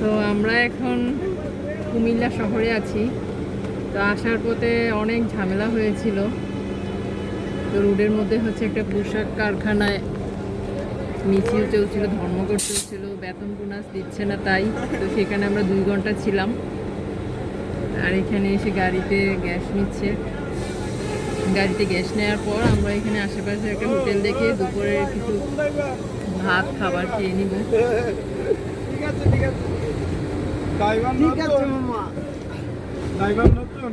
তো আমরা এখন কুমিল্লা শহরে আছি। তো আসার পথে অনেক ঝামেলা হয়েছিল। তো রোডের মধ্যে হচ্ছে একটা পোশাক কারখানায় মিছিল চলছিল, ধর্মঘট চলছিল, বেতন বোনাস দিচ্ছে না তাই। তো সেখানে আমরা দুই ঘণ্টা ছিলাম। আর এখানে এসে গাড়িতে গ্যাস নিচ্ছে। গাড়িতে গ্যাস নেওয়ার পর আমরা এখানে আশেপাশে একটা হোটেল দেখে দুপুরে কিছু ভাত খাবার খেয়ে নিব। ঠিক আছে ঠিক আছে। ঠিক আছে মামা। নতুন?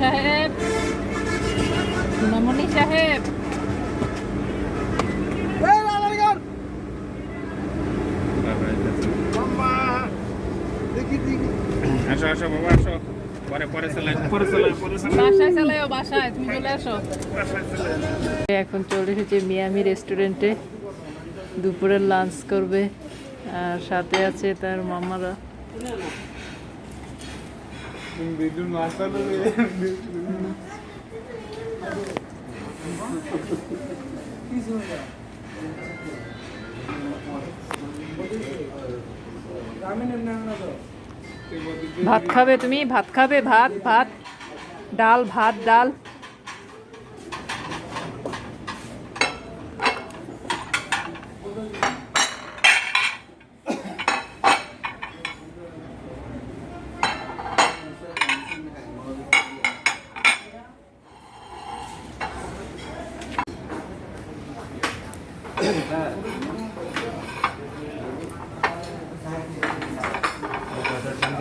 সাহেব। সোনামণি সাহেব। আসো আসো বাবা আসো। এখন চলে এসেছে মিয়ামি রেস্টুরেন্টে। দুপুরের লাঞ্চ করবে। আর সাথে আছে তার মামারা। ভাত খাবে তুমি? ভাত খাবে? ভাত ভাত ডাল ভাত ডাল।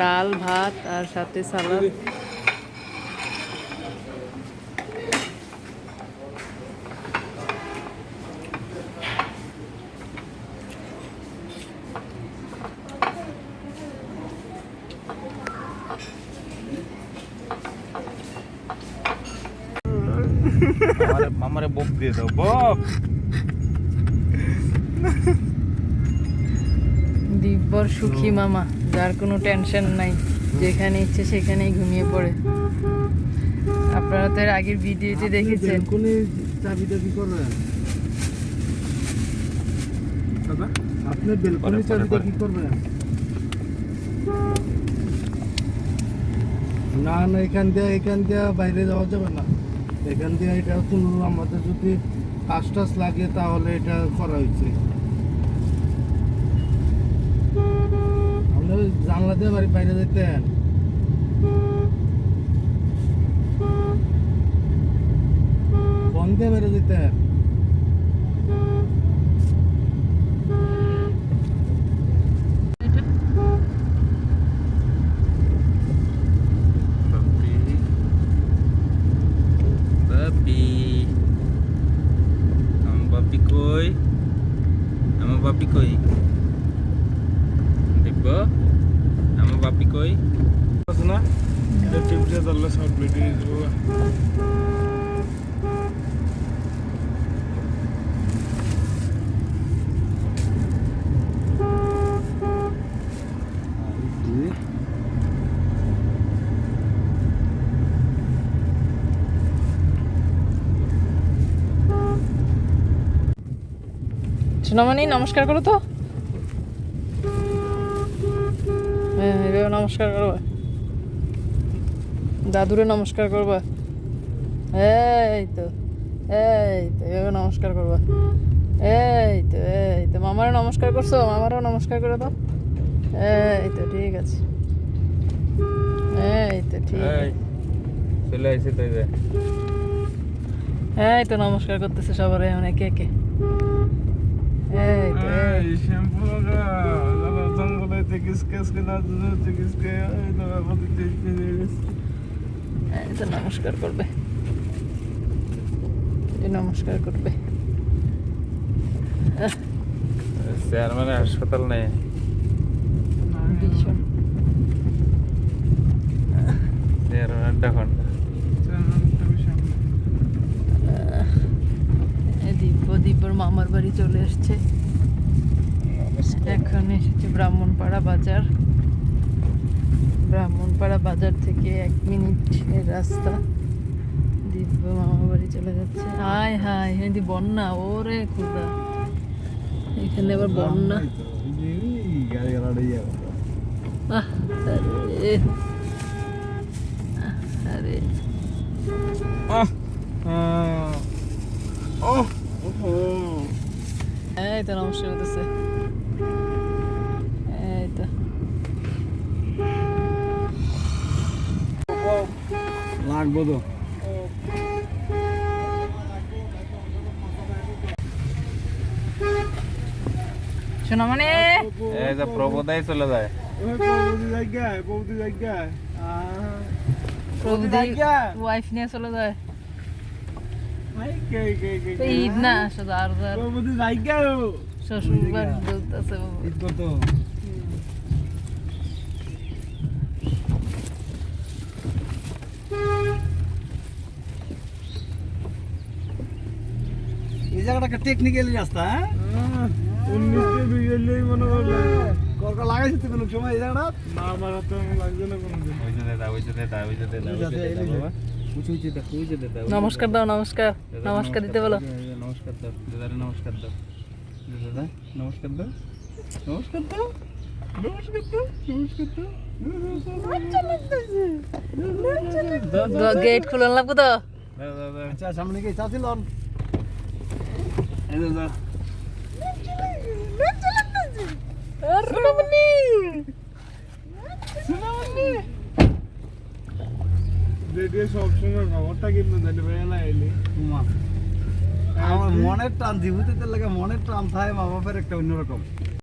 ডাল ভাত আর সাথে সালাদ। মামারে বক দিয়ে দাও বক। দিব্যর সুখী মামা। যার কোনো টেনশন নাই। যেখানে ইচ্ছে সেখানেই ঘুমিয়ে পড়ে। আপনারা তো এর আগের ভিডিওতে দেখেছেন। কোন চাবিটা কি করবেন? দাদা আপনি পরে, বেলকনি পরে, চাবিটা কি করবেন? না না এখান দিয়ে এখান দিয়ে বাইরে যাওয়া যাবে না। এখান দিয়ে এটা কোনো আমাদের যদি কাজ টাজ লাগে তাহলে এটা করা হয়েছে। জানলা দিয়ে বাড়ি বাইরে যেতেন ফোন দিয়ে বেরো যেতেন Papi. Papi. Ang koy. আছে না এটা টিপ দিয়ে ধরলে শর্ট ভিডিও সোনামণি নমস্কার করো তো হ্যাঁ এভাবে নমস্কার করবা। দাদুরে নমস্কার করবা। এই তো এই তো এভাবে নমস্কার করবা। এই তো এই তো মামারও নমস্কার করছ? মামারও নমস্কার করে দাও। এই তো ঠিক আছে। এই তো ঠিক চলে তাই এই তো নমস্কার করতেছে সবারই অনেকে একে এই তো এই। এই শ্যাম্পু থেকে কিসকে এই তো নমস্কার করবে। এই নমস্কার করবে। চেয়ারম্যান হাসপাতাল নেই। ভীষণ। চেয়ারম্যান এই দিব্য দিব্যর মামার বাড়ি চলে এসছে এখন এসেছে ব্রাহ্মণপাড়া বাজার। ব্রাহ্মণপাড়া বাজার থেকে এক মিনিটের রাস্তা। দিব্য মামা বাড়ি চলে যাচ্ছে। হায় হায় এদি বন্যা ওরে খুদা। এখানে আবার বন্যা। আরে। এই তো নমস্কার করতেছে এই তো লাগবো তো। শোনা মানে। এই যে প্রবোদাই চলে যায়। ওয়াইফ নিয়ে চলে যায়। ঈদ না শুধু আর শ্বশুর বাড়ি বলতেছে বাবা। এই জায়গাটা টেকনিক্যালি রাস্তা হ্যাঁ? উনিশে বিজেলেই মনে করলে করকা লাগাইছে তো কোনো সময় জায়গাটা? না আমার তো লাগছে না ওই যে দাদা ওই যে দাদা ওই যে দাদা ওই যে দাদা বাবা উঁচু উঁচু দাদা ওই যে দাদা। নমস্কার। দাও নমস্কার নমস্কার দিতে বলো। নমস্কার দাও দাদারে নমস্কার দাও। দাদা নমস্কার দাও। নমস্কার দাও। নমস্কার দাও নমস্কার দাও। গেট খুলে লাগবো তো? দাদা আচ্ছা সামনে রেডিও সবসময় খবরটা কিন্তু জানি বেলা এলি। তোমার। আমার মনের টান জীবিত লাগে মনের টান থাকে মা বাবার একটা অন্যরকম।